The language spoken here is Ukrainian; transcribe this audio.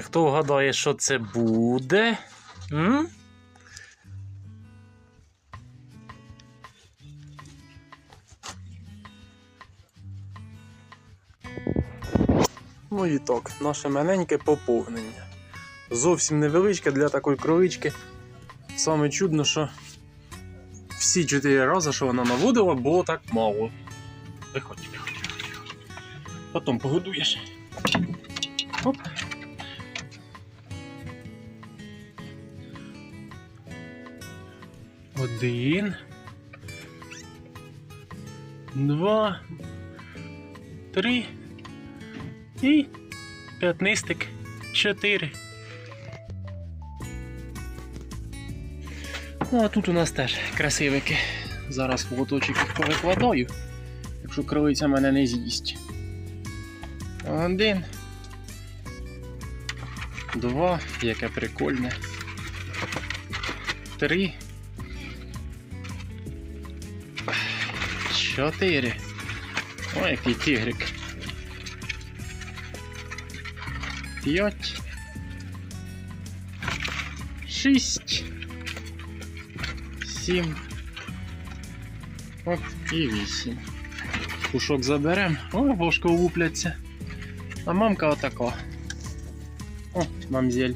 Хто вгадає, що це буде? М? Ну і так, наше маленьке поповнення. Зовсім невеличке для такої кролички. Саме чудно, що всі чотири рази, що вона наводила, було так мало. Виходь, виходь, виходь. Потім погодуєш. Оп. Один. Два. Три. І п'ятнистик. Чотири. Ну, а тут у нас теж красивики. Зараз лоточок їх повикладаю, якщо кролиця мене не з'їсть. Один. Два. Яке прикольне. Три. Чотири. Ой, який тигрик. П'ять. Шість. Сім. От і вісім. Пушок заберем. О, вошко лупляться. А мамка отака. О, мамзель.